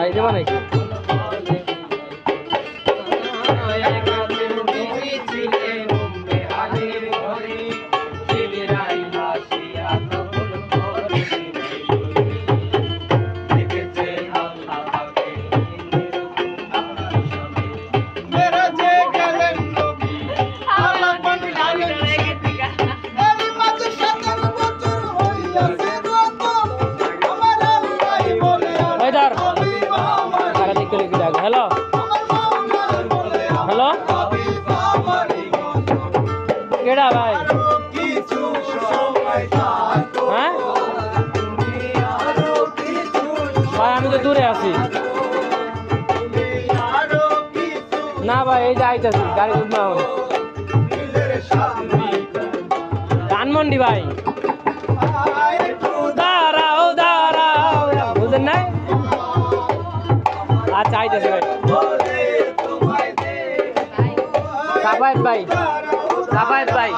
Ahí te van a ir. লিখে ডাক hello? Hello? কেডা ভাই? হ্যাঁ? ভাই, আমি তো দূরে আছি। না ভাই, এই যে আইতাছি, গাড়ি উঠবে ধানমন্ডি ভাই। আচ্ছা আইতাছি ভাই সাফায়েত ভাই সাফায়েত ভাই